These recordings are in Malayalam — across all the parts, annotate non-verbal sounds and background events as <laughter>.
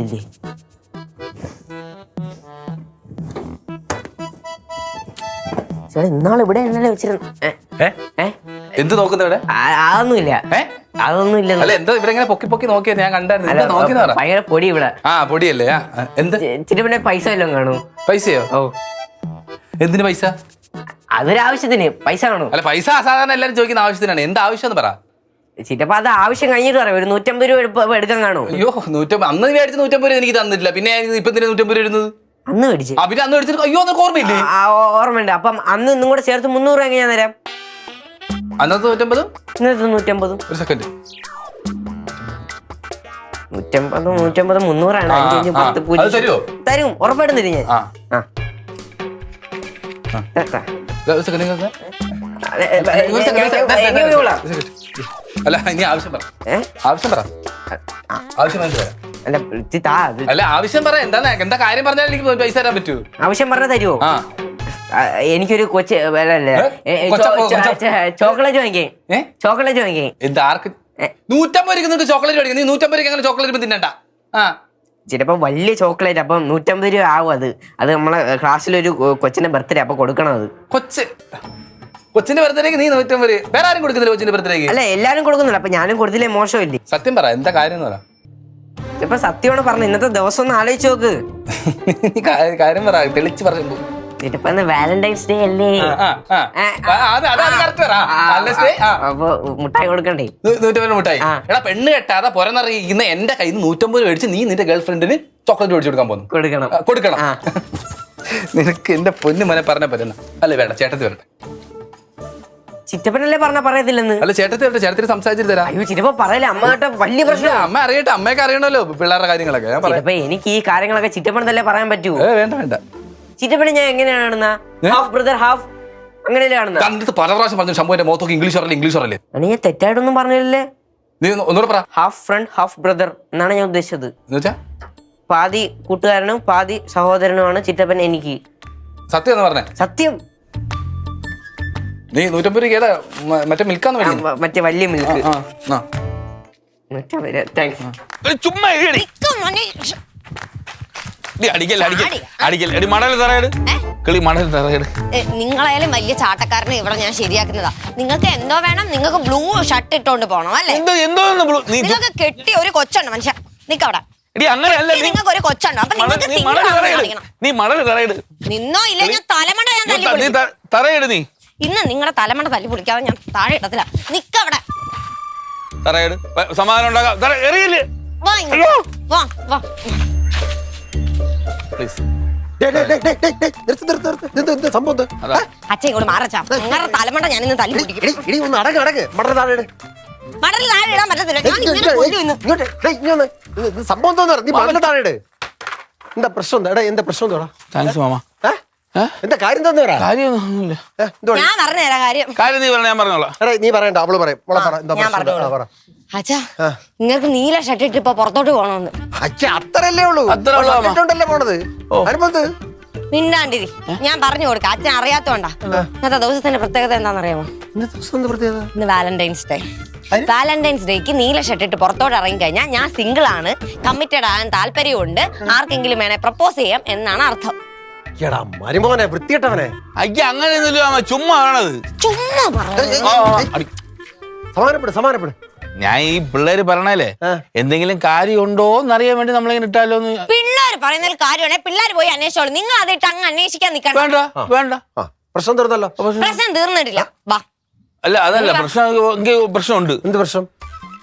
ഇല്ലേ ചേട്ടാ ഇന്നാൾ ഇവിടെ വെച്ചിരുന്നു? എന്ത് നോക്കുന്ന ഇവിടെ? അതൊന്നുമില്ല. അതൊന്നുമില്ല. അല്ല എന്താ ഇവിടെ ഇങ്ങനെ പൊക്കി പൊക്കി നോക്കിയത് ഞാൻ കണ്ടായിരുന്നു. ഭയങ്കര പൊടി ഇവിടെ. ആ പൊടിയല്ലേ? ആ ആ, എന്ത്? ഇച്ചിരി പിന്നെ പൈസ വല്ലതും കാണും പൈസയോ? ഓ. എന്തിന് പൈസ? അതൊരാവശ്യത്തിന്. പൈസ കാണും അല്ല പൈസ സാധാരണ എല്ലാരും ചോദിക്കുന്ന ആവശ്യത്തിനാണ്. എന്ത് ആവശ്യം എന്ന് പറ. ചിറ്റപ്പ അത് ആവശ്യം കഴിഞ്ഞിട്ട് പറയാം. ഒരു നൂറ്റമ്പത് രൂപ എടുക്കാൻ കാണോ അയ്യോ നൂറ്റമ്പത് അന്ന് മേടിച്ച് നൂറ്റമ്പത് രൂപ എനിക്ക് തന്നില്ല പിന്നെ ഇപ്പൊ എന്തിനാ നൂറ്റമ്പത് രൂപ ഇരുന്നത് അന്ന് മേടിച്ചു. ആ പിന്നെ അന്ന് മേടിച്ചിട്ട് അയ്യോ അന്ന് ഓർമ്മയില്ലേ? ആ, ഓർമ്മയുണ്ട്. അപ്പം അന്ന് ഇന്നും കൂടെ ചേർത്ത് മുന്നൂറ് രൂപ ഞാൻ തരാം? അന്നത്തെ നൂറ്റമ്പതും? ഇന്നത്തെ നൂറ്റമ്പതും. ഒരു സെക്കൻഡ് നൂറ്റമ്പതും നൂറ്റമ്പതും മുന്നൂറാണ് ആ, അഞ്ച് അഞ്ച് ആ. പത്ത് അത് പൂജ്യം തരുവോ? തരും. ഉറപ്പായിട്ടും തരും ഞാൻ. ആ. ആ. ഇതാ. ഒരു സെക്കൻഡ് ഒരു സെക്കൻഡ്, അതെ, ഒരു സെക്കൻഡ്, ഒരു second. അല്ല ഇനി ആവശ്യം പറ? ആവശ്യം പറ. ആവശ്യം തരാം. അല്ല താ ഇത് അല്ല ആവശ്യം പറ. എന്താ എന്താ കാര്യം പറഞ്ഞാൽ എനിക്ക് പൈസ തരാൻ പറ്റൂ. ആവശ്യം പറഞ്ഞാൽ തരുമോ ആ. എനിക്കൊരു കൊച്ച് അല്ലേ കൊച്ച- കൊച്ച- ചോക്ലേറ്റ് വാങ്ങിക്കേ. ഏ? ചോക്ലേറ്റ് വാങ്ങിക്കേ. എന്ത് ആർക്ക്? ഏ? നൂറ്റമ്പത് രൂപ നിങ്ങൾക്ക് ചോക്ലേറ്റ് മേടിക്കും. നീ നൂറ്റമ്പത് രൂപ അങ്ങനെ ചോക്ലേറ്റ് തിന്നണ്ട. ആ. ചിലപ്പോ വലിയ ചോക്ലേറ്റ് അപ്പം നൂറ്റമ്പത് രൂപ ആവും അത്. അത് നമ്മളെ ക്ലാസ്സിലൊരു കൊ- കൊച്ചിന്റെ ബർത്ത്ഡേ അപ്പൊ കൊടുക്കണം അത്. കൊച്ച്. കൊച്ചിന്റെ ബർത്ത്ഡേക്ക് നീ നൂറ്റമ്പത് വേറെ ആരും കൊടുക്കുന്നില്ല കൊച്ചിന്റെ ബർത്ത്ഡേക്ക് അല്ല എല്ലാരും കൊടുക്കുന്നില്ല അപ്പൊ ഞാനും കൊടുത്തില്ലേ? മോശമില്ലേ? സത്യം പറ എന്താ കാര്യം എന്ന് പറ. ഇപ്പൊ സത്യമാണ് പറഞ്ഞു ഇന്നത്തെ ദിവസം ഒന്ന് ആലോചിച്ച് നോക്ക്. നീ കാ- കാര്യം പറ തെളിച്ച് പറഞ്ഞു ചിലപ്പോ വാലന്റൈൻസ് ഡേ അല്ലേ? ആ, ആ. ഏ, ആ, അത് അത് അത് correct പറ. ആ, Valentine's Day, ആ. അപ്പൊ മുട്ടായി കൊടുക്കണ്ടേ? നൂ- നൂറ്റമ്പത് മുട്ടായി. ആ. എടാ പെണ്ണ് കെട്ടാതെ പുറന്നറിയിക്കുന്ന എന്റെ കയ്യിൽ നിന്ന് നൂറ്റമ്പത് മേടിച്ച് നീ നിന്റെ ഗേൾ ഫ്രണ്ടിന് ചോക്ലേറ്റ് മേടിച്ചു കൊടുക്കാൻ പോകുന്നു കൊടുക്കണം. ആ, കൊടുക്കണം. ആ. നിനക്ക് എന്റെ പൊന്നു മനെ പറഞ്ഞ പറ്റുന്ന അല്ലേ വേണ്ട ചേട്ടത്തി വരട്ടെ. ചിറ്റപ്പനല്ലേ പറഞ്ഞ പറയത്തില്ലെന്ന്? അല്ല ചേട്ടത്തി ചേട്ടത്തിൽ ചേട്ടത്തി സംസാരിച്ചിട്ട് തരാം. അയ്യോ ചിറ്റപ്പ പറയല്ലേ അമ്മ വലിയ പ്രശ്നം. അമ്മ അറിയട്ടെ അമ്മയൊക്കെ അറിയണല്ലോ പിള്ളേരുടെ കാര്യങ്ങളൊക്കെ. ഞാൻ പറയാം. ചിറ്റപ്പ എനിക്ക് ഈ കാര്യങ്ങളൊക്കെ ചിറ്റപ്പനല്ലേ പറയാൻ പറ്റൂ? വേണ്ട വേണ്ട. ചിറ്റപ്പനെ ഞാൻ എങ്ങനെയാണ് ഹാഫ് ബ്രദർ ഹാഫ് അങ്ങനെയല്ലേ കാണുന്നത് കണ്ടിട്ട് പല പ്രാവശ്യം പറഞ്ഞു ശമ്പുവിന്റെ മുഖത്തൊക്കെ ഇംഗ്ലീഷ് അറിയില്ല ഇംഗ്ലീഷ് അറിയില്ലേ അണി ഞാൻ തെറ്റായിട്ടൊന്നും പറഞ്ഞില്ലല്ലേ? നീ ഒന്ന് ഒന്നുകൂടെ പറ. ഹാഫ് ഫ്രണ്ട് ഹാഫ് ബ്രദർ എന്നാണ് ഞാൻ ഉദ്ദേശിച്ചത്. പാതി കൂട്ടുകാരനും പാതി സഹോദരനുമാണ് ചിറ്റപ്പൻ എനിക്ക്. സത്യം എന്ന് പറഞ്ഞേ. സത്യം. നീ നൂറ്റമ്പത് രൂപ ഏതാ മറ്റേ മിൽക്കാന്ന് വേണ്ടി മറ്റേ വലിയ മിൽക്ക്. ചുമ്മാ നിങ്ങളായാലും വലിയ ചാട്ടക്കാരനെ ഇവിടെ ഞാൻ ശരിയാക്കുന്നതാ. നിങ്ങൾക്ക് എന്തോ വേണം? നിങ്ങൾക്ക് ബ്ലൂ ഷർട്ട് ഇട്ടോണ്ട് പോണം അല്ലേ? എന്തോ എന്തോ ബ്ലൂ- നിങ്ങൾക്ക് കെട്ടി ഒരു കൊച്ചുണ്ട് മനുഷ്യ. നിക്കവിടെ എടി അങ്ങനെയല്ല നീ നിങ്ങൾക്ക് ഒരു കൊച്ചുണ്ടോ. അപ്പൊ നിങ്ങൾക്ക് നിന്നോ ഇല്ല? ഞാൻ തലമണ്ട ഞാൻ തല്ലി നീ. ഇന്ന് നിങ്ങളുടെ തലമണ തല്ലി പൊളിക്കാതെ ഞാൻ താഴെ ഇടത്തില്ല. നിക്കവിടെ സമാധാനം ഉണ്ടാകാം അച്ഛൻ ഇങ്ങോട്ട് മാറച്ചാ നിങ്ങളുടെ തലമണ്ട ഞാൻ ഇന്ന് തല്ലി ഒന്ന് അടങ്ങ്, അടങ്ങ്. മടൽ താഴെ ഇട്. മടൽ താഴെ ഇടാൻ പറ്റത്തില്ല. ഞാൻ ഇങ്ങോട്ട്, ഇങ്ങനെ കൊല്ലും ഇന്ന്. ഇങ്ങോട്ട്, ഡേയ്, ഇങ്ങ് വന്ന്. ഇത് ഇത് സംഭവം. എന്താ പ്രശ്നം എന്താ? എടാ എന്താ പ്രശ്നം എന്താ? താങ്ക്സ് മാമ. എന്താ കാര്യം തന്നേരാ പറ? കാര്യമൊന്നുമില്ല. ഏ, ഞാൻ പറഞ്ഞു തരാം കാര്യം. കാര്യം നീ പറഞ്ഞ ഞാൻ പറഞ്ഞോളാം. എടാ നീ പറയണ്ട അവൾ പറയും. അവളെ പറ എന്താ ഞാൻ പ്രശ്നം? ആ, പറ. അച്ഛാ നിങ്ങൾക്ക് നീല ഷർട്ട് ഇട്ട് ഇപ്പൊ പുറത്തോട്ട് പോണോന്ന് അച്ഛ അത്രല്ലേ ഉള്ളൂ. അത്രേ ഉള്ളൂ, മാമ. ണ്ടല്ലേ പോണത്? അനുഭവത്ത് മിണ്ടാണ്ടിരി. ഞാൻ പറഞ്ഞു കൊടുക്കാം. അച്ഛൻ അറിയാത്തോണ്ടാ. ഇന്നത്തെ ദിവസത്തിന്റെ പ്രത്യേകത എന്താണെന്നറിയാമോ? ഇന്ന് ദിവസം എന്താ പ്രത്യേകത? ഇന്ന് വാലന്റൈൻസ് ഡേ. വാലന്റൈൻസ് ഡേക്ക് നീല ഷർട്ട് ഇട്ട് പുറത്തോട്ട് ഇറങ്ങി കഴിഞ്ഞാൽ ഞാൻ സിംഗിൾ ആണ് കമ്മിറ്റഡ് ആകാൻ താല്പര്യമുണ്ട് ആർക്കെങ്കിലും വേണേ പ്രപ്പോസ് ചെയ്യാം എന്നാണ് അർത്ഥം. എടാ മരുമോനെ വൃത്തിയിട്ടവനെ അയ്യ അങ്ങനെയൊന്നുമില്ല മാമ ചുമ്മാ ആണത് ചുമ്മാ പറഞ്ഞു സമാനപ്പെട് സമാനപ്പെട് ഞാൻ ഈ പിള്ളേര് പറഞ്ഞാലേ. എന്തെങ്കിലും കാര്യമുണ്ടോ എന്നറിയാൻ വേണ്ടി നമ്മളിങ്ങനെ ഇട്ടാലോ പിള്ളേര് പിള്ളേർ പറയുന്നതിൽ കാര്യമാണ് പിള്ളേർ പോയി അന്വേഷിച്ചോളൂ. നിങ്ങൾ അതിട്ട് അങ്ങ് അന്വേഷിക്കാൻ നിൽക്കണം വേണ്ട വേണ്ട. പ്രശ്നം തീർന്നല്ലോ. പ്രശ്നം തീർന്നിട്ടില്ല. വാ. അല്ല അതല്ല പ്രശ്നം എനിക്ക് പ്രശ്നമുണ്ട്. എന്ത് പ്രശ്നം?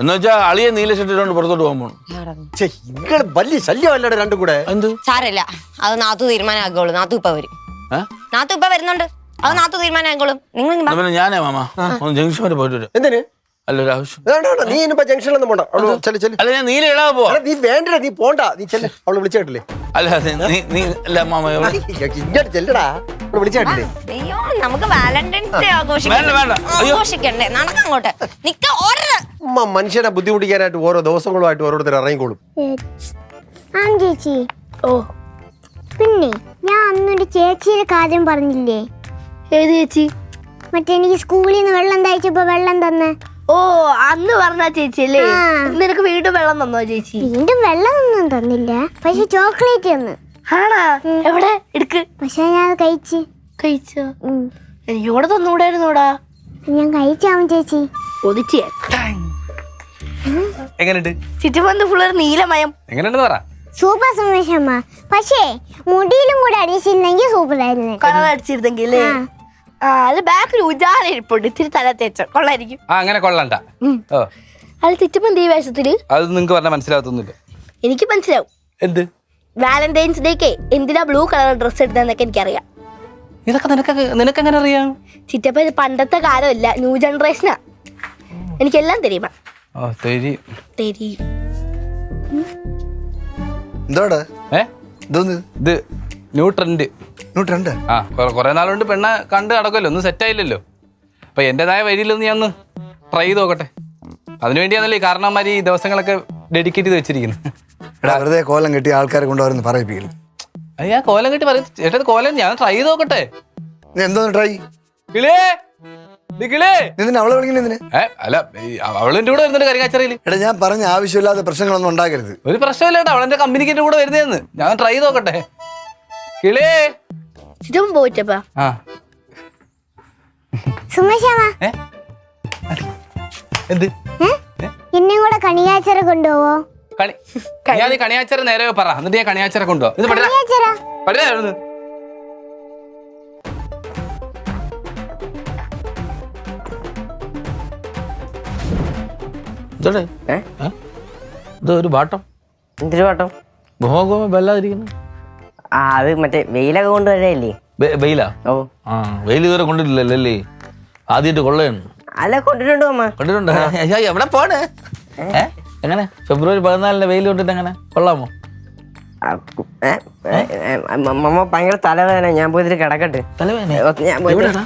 എന്ന് വെച്ചാൽ അളിയെ നീല പുറത്തോട്ട് പോകാൻ പോകണം ഛെ, ഇങ്ങൾ വലിയ ശല്യമല്ലടെ രണ്ടും കൂടെ. എന്ത്? സാരല്ല അത് നാത്തു തീരുമാനമാക്കുള്ളൂ നാത്തു ഇപ്പൊ വരും. ഏ? നാത്തു ഇപ്പൊ വരുന്നുണ്ട്. അത് നാത്തു തീരുമാനമാക്കോളും നിങ്ങൾ ഇങ്ങ് വാ. എന്നാ പിന്നെ ഞാനേ മാമ. ഒന്ന് ജംഗ്ഷൻ വരെ പോയിട്ട് വരാം. എന്തിന്? അല്ല ഒരു ആവശ്യം. വേണ്ട വേണ്ട നീ ഇനിയിപ്പോ ജംഗ്ഷനിലൊന്നും പോണ്ട. അവൾ ചെല്ലു ചെല്ലു അല്ല ഞാൻ നീല ഇടാതെ പോവാ. നീ വേണ്ടടാ നീ പോണ്ട. നീ ചെല്ല്. അവൾ വിളിച്ചേട്ടില്ലേ അല്ല അത് നീ നീ അല്ല മാമ എവിടെ? ഇങ്ങോട്ട് ചെല്ലടാ. അവൾ വിളിച്ചേട്ടില്ലേ അയ്യോ നമുക്ക് വാലന്റൈൻസ് ഡേ വേണ്ട, വേണ്ട. അയ്യോ. ആഘോഷിക്കണ്ടേ? നടക്കങ്ങോട്ട് നിക്ക ഓടരുത് ഉമ്മ മനുഷ്യനെ ബുദ്ധിമുട്ടിക്കാനായിട്ട് ഓരോ ദിവസങ്ങളുമായിട്ട് ഓരോരുത്തർ ഇറങ്ങിക്കോളും. ആം ചേച്ചി. ഓ. പിന്നെ ഞാൻ അന്നൊരു ചേച്ചിയുടെ കാര്യം പറഞ്ഞില്ലേ? ഏത് ചേച്ചി? മറ്റേ എനിക്ക് സ്കൂളിൽ നിന്ന് വെള്ളം തയ്ച്ചപ്പോ വെള്ളം തന്നെ. ഓ അന്ന് പറഞ്ഞ ചേച്ചി അല്ലേ? ആ. നിനക്ക് വീണ്ടും വെള്ളം തന്നോ ചേച്ചി? വീണ്ടും വെള്ളം ഒന്നും തന്നില്ല. പക്ഷെ ചോക്ലേറ്റ് തന്നു. ആണാ? എവിടെ? എടുക്ക്. പക്ഷെ ഞാൻ അത് കഴിച്ച്. കഴിച്ചോ? ഉം. എനിക്ക് കൂടെ തന്നൂടായിരുന്നോടാ ഞാൻ കഴിച്ചാവും ചേച്ചി. ഒതിച്ചേ എങ്ങനെയുണ്ട്? ചുറ്റുപന്ത് ഫുള്ള് നീലമയം എങ്ങനെയുണ്ടെന്ന് പറ. സൂപ്പർ സുമേഷമ്മ പക്ഷേ മുടിയിലും കൂടെ അടിച്ചിരുന്നെങ്കിൽ സൂപ്പർ ആയിരുന്നു. കളർ അടിച്ചിരുന്നെങ്കിൽ അത് ബാക്കിൽ ഉജാല ഇരിപ്പുണ്ട്. ഇത്തിരി തല തേച്ച. കൊള്ളായിരിക്കും. ആ അങ്ങനെ കൊള്ളണ്ട. അത് ചുറ്റുപന്ത് ഈ വേഷത്തിൽ? അത് നിങ്ങൾക്ക് പറഞ്ഞാൽ മനസ്സിലാകത്തൊന്നുമില്ല. എനിക്ക് മനസ്സിലാവും. എന്ത്? വാലന്റൈൻസ് ഡേക്ക് എന്തിനാ ബ്ലൂ കളർ ഡ്രസ്സ് എടുത്തതെന്നൊക്കെ എനിക്കറിയാം. ഇതൊക്കെ നിനക്ക് നിനക്ക് എങ്ങനെ അറിയാം? ചിറ്റപ്പ ഇത് പണ്ടത്തെ കാലമല്ല ന്യൂ ജനറേഷനാ എനിക്കെല്ലാം തെരിയുമാ ഓ തരി തെരിയും എന്തോടാ? New trend. ആ കൊ- കുറെ നാളുകൊണ്ട് പെണ്ണ കണ്ട് നടക്കുമല്ലോ ഒന്നും സെറ്റ് ആയില്ലല്ലോ. അപ്പൊ എന്റേതായ വഴിയിലൊന്ന് ഞാൻ ഒന്ന് ട്രൈ ചെയ്ത് നോക്കട്ടെ. അതിനുവേണ്ടിയാണല്ലോ ഈ കാരണന്മാർ ഈ ദിവസങ്ങളൊക്കെ ഡെഡിക്കേറ്റ് ചെയ്ത് വെച്ചിരിക്കുന്നത്. എടാ വെറുതെ കോലം കെട്ടി ആൾക്കാരെ കൊണ്ടുവരുന്ന പറയിപ്പിക്കില്ല അത് ഞാൻ കോലം കെട്ടി പറയും. ചേട്ടത് കോലം ഞാൻ ട്രൈ ചെയ്ത് നോക്കട്ടെ. നീ എന്തോന്ന് ട്രൈ നിന്നെ അവളെ ഏ അല്ല അവളെന്റെ കൂടെ വരുന്നുണ്ട് കരിങ്ങാച്ചറയിൽ എടാ ഞാൻ പറഞ്ഞ ആവശ്യമില്ലാത്ത പ്രശ്നങ്ങളൊന്നും ഉണ്ടാക്കരുത്. ഒരു പ്രശ്നമില്ല അവളെന്റെ കമ്പനിക്ക് എന്റെ കൂടെ വരുന്നതെന്ന് ഞാൻ ട്രൈ ചെയ്ത് നോക്കട്ടെ കിളേ പോയിട്ടപ്പാ ആ. എന്ത്? കൂടെ കണിയാച്ചറ കൊണ്ടുപോവോ? കണി കണിയാച്ചറ നേരെ പറ. എന്നിട്ട് ഞാൻ കണിയാച്ചറ കൊണ്ടുപോവാ. ഇത് എന്തൊരു മുഖമൊക്കെ വല്ലാതിരിക്കുന്നു. ആ അത് മറ്റേ വെയിലൊക്കെ കൊണ്ടുവരല്ലേ വെയിലാ? ഓ. ആ വെയിൽ ഇതുവരെ കൊണ്ടിട്ടില്ലല്ലോ? അല്ലേ ആദ്യമായിട്ട് കൊള്ളയാണ് അല്ല കൊണ്ടിട്ടുണ്ട് അമ്മ? കൊണ്ടിട്ടുണ്ട്. എവിടെ പോണ്? എങ്ങനെ? ഫെബ്രുവരി പതിനാലിന് വെയിൽ കൊണ്ടിട്ട് എങ്ങനെ? കൊള്ളാമോ? മമ്മ ഭയങ്കര തലവേദന. ഞാൻ പോയിട്ട് കിടക്കട്ടെ. ഫ്രണ്ടിലാ?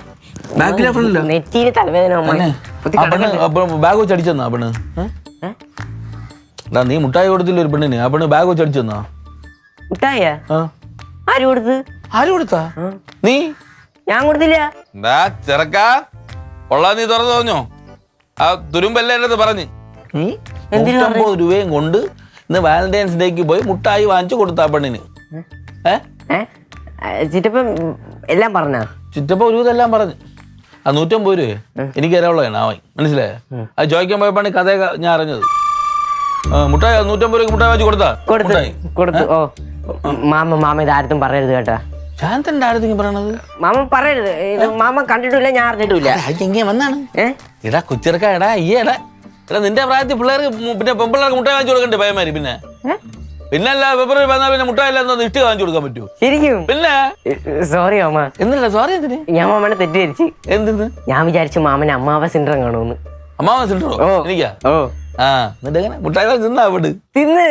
തലവേദന ബാഗ് വെച്ച് അടിച്ചെന്നാ പെണ്ണ്? നീ മുട്ടായി കൊടുത്തില്ല ഒരു പെണ്ണിന്? ആ പെണ്ണ് ബാഗ് വെച്ച് അടിച്ചെന്നാ മുട്ടായ ആ. ആര് കൊടുത്ത്? ആര് കൊടുത്താ? നീ? ഞാൻ കൊടുത്തില്ല. ചെറുക്ക. കൊള്ളാൻ നീ തുറന്നു പറഞ്ഞോ ആ തുരുമ്പല്ലേ പറഞ്ഞു? നൂറ്റമ്പത് രൂപയും കൊണ്ട് ഇന്ന് വാലന്റൈൻസ് ഡേക്ക് പോയി മുട്ടായി വാങ്ങിച്ചു കൊടുത്താ പെണ്ണിന്. ചിറ്റപ്പം എല്ലാം പറഞ്ഞ? ചിറ്റപ്പ ഒരു ഇതെല്ലാം പറഞ്ഞു. ആ നൂറ്റമ്പത് രൂപ എനിക്ക് തരാനുള്ളതാണ് ആവാൻ മനസ്സിലായോ? അത് ചോദിക്കാൻ പോയപ്പോഴാണ് കഥ ഞാൻ അറിഞ്ഞത്. മുട്ടായി നൂറ്റമ്പത് രൂപ മുട്ടായി വാങ്ങിച്ചു കൊടുത്താ? കൊടുത്തു കൊടുത്തു. ഓ മാമ മാമ ഇത് പറയരുത് കേട്ടാ. ഞാൻ തന്നെ ആരെങ്കിലും പറയണത്? മാമ പറയരുത്. മാമ കണ്ടിട്ടില്ല ഞാൻ അറിഞ്ഞിട്ടില്ല. വന്നാണ്. ഏ? ഇടാ കുച്ചിറക്കാ എടാ ഈ എടാ. എടാ നിന്റെ പ്രായത്തിൽ പിള്ളേർക്ക് പിന്നെ പെമ്പിള്ളേർക്ക് മുട്ടായി വാങ്ങിച്ചു കൊടുക്കണ്ടേ പയ്യന്മാര്? പിന്നെ? പിന്നെ അല്ല ഫെബ്രുവരി പതിനാല് പിന്നെ മുട്ടായി എല്ലാം എന്തോ ഇട്ട് വാങ്ങിച്ചു കൊടുക്കാൻ പറ്റൂ ശരിക്കും? പിന്നെ? സോറി മാമ എന്നല്ല സോറി എന്തിന്? 네. ഞാൻ മാമനെ തെറ്റിദ്ധരിച്ച്. എന്തിന്ന്? ഞാൻ വിചാരിച്ചു മാമന് അമ്മാവ സിൻഡ്രം കാണുമെന്ന്. അമ്മാവ സിൻഡ്രോ. എനിക്കാ? ഓ. ആ എന്നിട്ട് എങ്ങനെ? മുട്ടായി തിന്നാ അവിടെ? തിന്ന്.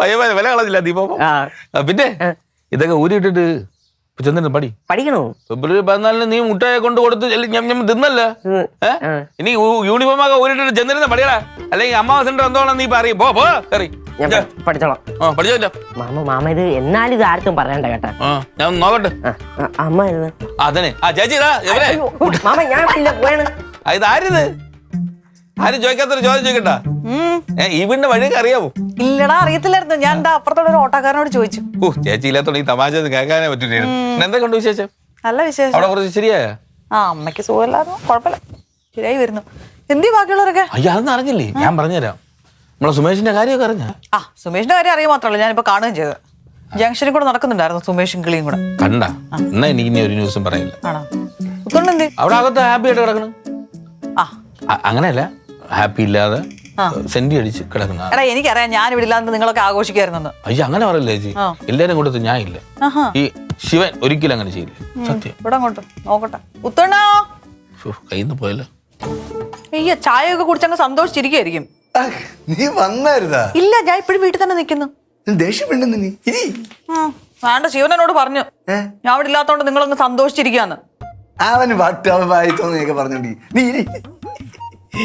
പയ്യ വില കളഞ്ഞില്ല ദീപം പിന്നെ? ഇതൊക്കെ ഊരിട്ടിട്ട് ചെന്നിട്ട് പടി. പഠിക്കണോ? ഫെബ്രുവരി പതിനാലിന് നീ മുട്ടായ കൊണ്ട് കൊടുത്ത് തിന്നല്ലേ. ഇനി യൂണിഫോം ഒക്കെ ഊരിട്ട് ചെന്നിരുന്ന പടിയടാ. അല്ലെങ്കിൽ അമ്മാവ സെന്റർ എന്തോണെന്ന് നീ പറയും. പോ പോ ഞാൻ പഠിച്ചോളാം. പഠിച്ചോ മാമ മാമ ഇത് എന്നാലും ഇത് ആർക്കും പറയണ്ട കേട്ടാ. ഞാൻ നോക്കട്ടെ. അമ്മ ഇത് ആ ചേച്ചി മാമ ഞാൻ ഇല്ല പോയാണ്. ഇത് ആരിത് ആരും ചോദിക്കാത്തൊരു ചോദ്യം ചോദിക്കട്ടാ? ഏ ഈ വീടിന്റെ വഴിയൊക്കെ അറിയാവോ? ഇല്ലടാ അറിയത്തില്ലായിരുന്നു. ഞാൻ എന്താ അപ്പുറത്തോടെ ഒരു ഓട്ടോക്കാരനോട് ചോദിച്ചു. ഓ ചേച്ചി ഇല്ലാത്തോണ്ട് ഈ തമാശ ഒന്നും കേൾക്കാനേ പറ്റില്ലായിരുന്നു എന്താ കണ്ടു വിശേഷം? നല്ല വിശേഷം. അവിടെ കുറച്ച് ശരിയായ? ആ അമ്മയ്ക്ക് സുഖമില്ലായിരുന്നു. കുഴപ്പമില്ല. ശരിയായി വരുന്നു. എന്തി ബാക്കിയുള്ളവരൊക്കെ? അയ്യോ അതൊന്നും അറിഞ്ഞില്ലേ? ഞാൻ പറഞ്ഞുതരാം. നമ്മളെ സുമേഷിന്റെ കാര്യമൊക്കെ അറിഞ്ഞ? ആ സുമേഷിന്റെ കാര്യം അറിയാൻ മാത്രമല്ല ഞാനിപ്പോ കാണുകയും ചെയ്തത് ജംഗ്ഷനിൽ കൂടെ നടക്കുന്നുണ്ടായിരുന്നു സുമേഷും കിളിയും കൂടെ. കണ്ട? എന്നാ എനിക്ക് ഇനി ഒരു ന്യൂസും പറയില്ല. അവിടെ അകത്ത് ഹാപ്പി ആയിട്ട് കിടക്കണം? ആ. അങ്ങനെയല്ല. ഹാപ്പി ഇല്ലാതെ സെന്റി അടിച്ച് കിടക്കുന്ന എടാ എനിക്കറിയാം ഞാൻ ഇവിടെ ഇല്ലാന്ന് നിങ്ങളൊക്കെ ആഘോഷിക്കായിരുന്നു അയ്യോ അങ്ങനെ പറയില്ല ചേച്ചി? എല്ലാരും കൊടുത്ത് ഞാൻ ഇല്ല. ഈ ശിവൻ ഒരിക്കലും അങ്ങനെ ചെയ്യില്ല. സത്യം. ഇവിടെ അങ്ങോട്ട് നോക്കട്ടെ. ഉത്തോണ്ണോ. കയ്യിൽ പോയല്ലോ. അയ്യ ചായയൊക്കെ കുടിച്ചങ്ങ് സന്തോഷിച്ചിരിക്കുമായിരിക്കും നീ വന്നായിരുന്നാ? ഇല്ല ഞാൻ ഇപ്പോഴും വീട്ടിൽ തന്നെ നിൽക്കുന്നു. നീ. ദേഷ്യപ്പെടുന്നു നീ. വേണ്ട ശിവനോട് പറഞ്ഞു. ഞാൻ ഇവിടെ ഇല്ലാത്തോണ്ട് നിങ്ങളൊന്ന് സന്തോഷിച്ചിരിക്കാന്ന് അവന് പട്ട് അവൻ വായിത്തോന്നൊക്കെ പറഞ്ഞോണ്ടി. നീ. <laughs>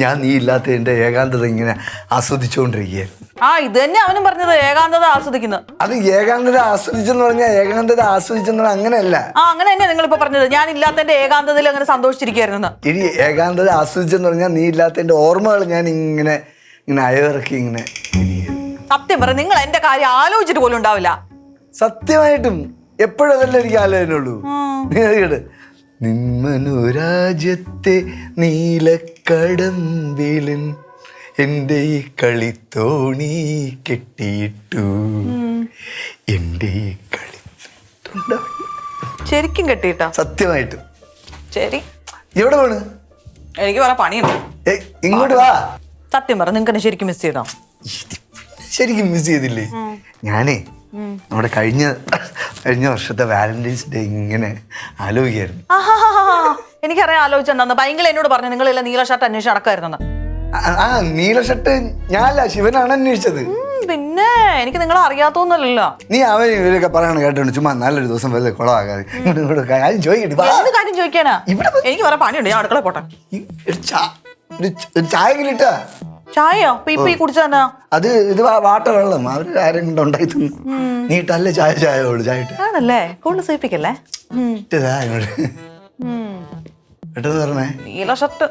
ഞാൻ നീ ഇല്ലാത്തതിന്റെ ഏകാന്തത ഇങ്ങനെ ആസ്വദിച്ചുകൊണ്ടിരിക്കുകയായിരുന്നു ആ ഇത് തന്നെ അവനും പറഞ്ഞത് ഏകാന്തത ആസ്വദിക്കുന്നത് അത് ഏകാന്തത ആസ്വദിച്ചെന്ന് പറഞ്ഞാൽ ഏകാന്തത ആസ്വദിച്ചെന്ന് പറഞ്ഞാൽ അങ്ങനെയല്ല. ആ അങ്ങനെ തന്നെ നിങ്ങൾ ഇപ്പൊ പറഞ്ഞത്? ഞാൻ ഇല്ലാത്തതിന്റെ ഏകാന്തതയിൽ അങ്ങനെ സന്തോഷിച്ചിരിക്കുന്നു ഇനി ഏകാന്തത ആസ്വദിച്ചെന്ന് പറഞ്ഞാൽ നീ ഇല്ലാത്തതിന്റെ ഓർമ്മകൾ ഞാൻ ഇങ്ങനെ ഇങ്ങനെ അയവിറക്കി ഇങ്ങനെ. സത്യം പറ നിങ്ങൾ എന്റെ കാര്യം ആലോചിച്ചിട്ട് പോലും ഉണ്ടാവില്ല. സത്യമായിട്ടും എപ്പോഴും അതല്ലേ എനിക്ക് ആലോചനയുള്ളൂ. നിന്മനുരാജ്യത്തെ നീലക്കടമ്പിലൻ എന്റെ ഈ കളിത്തോണി കെട്ടിയിട്ടു. എന്റെ ഈ കളി ശരിക്കും കെട്ടിയിട്ടാ? സത്യമായിട്ട്. ശരി. എവിടെ പോണ്? എനിക്ക് വേറെ പണിയുണ്ട്. ഇങ്ങോട്ട് വാ. സത്യം പറ നിങ്ങൾക്ക് ശരിക്കും മിസ് ചെയ്തോ? ശരിക്കും മിസ് ചെയ്തില്ലേ? ഞാനേ നമ്മുടെ കഴിഞ്ഞ കഴിഞ്ഞ വർഷത്തെ വാലന്റൈൻസ് ഡേ ഇങ്ങനെ ആലോചിക്കായിരുന്നു. എനിക്കറിയാം ആലോചിച്ചെന്നു ഭയങ്കര എന്നോട് പറഞ്ഞു നിങ്ങൾ നീല ഷർട്ട് അന്വേഷിച്ച് നടക്കായിരുന്നു ആ- നീല ഷർട്ട് ഞാനല്ല ശിവനാണ് അന്വേഷിച്ചത്. പിന്നെ എനിക്ക് നിങ്ങളെ അറിയാത്തോന്നല്ലോ നീ അവൻ ഇവരൊക്കെ പറയണ കേട്ടോണ്ട് ചുമ്മാ നല്ലൊരു ദിവസം ഇങ്ങോട്ട് ഇങ്ങോട്ട് കാര്യം ചോദിക്കാനാ? എനിക്ക് വേറെ പണിയുണ്ട് ഞാൻ അടുക്കള പോട്ടെ. ചായ ഒരു ചായയോ? ഇപ്പൊ ഈ കുടിച്ച അത് ഇത് വാട്ട വെള്ളം അവർ ആരും കൊണ്ട് ഉണ്ടായി തന്നു. നീ ഇട്ടല്ലേ ചായ ചായ ഉള്ളു ചായ ഇട്ട്. ആണല്ലേ? കൂടുതൽ സൂചിപ്പിക്കല്ലേ. ഇട്ടതാ ഇങ്ങോട്ട്. പറഞ്ഞേ. നീല ഷർട്ട്.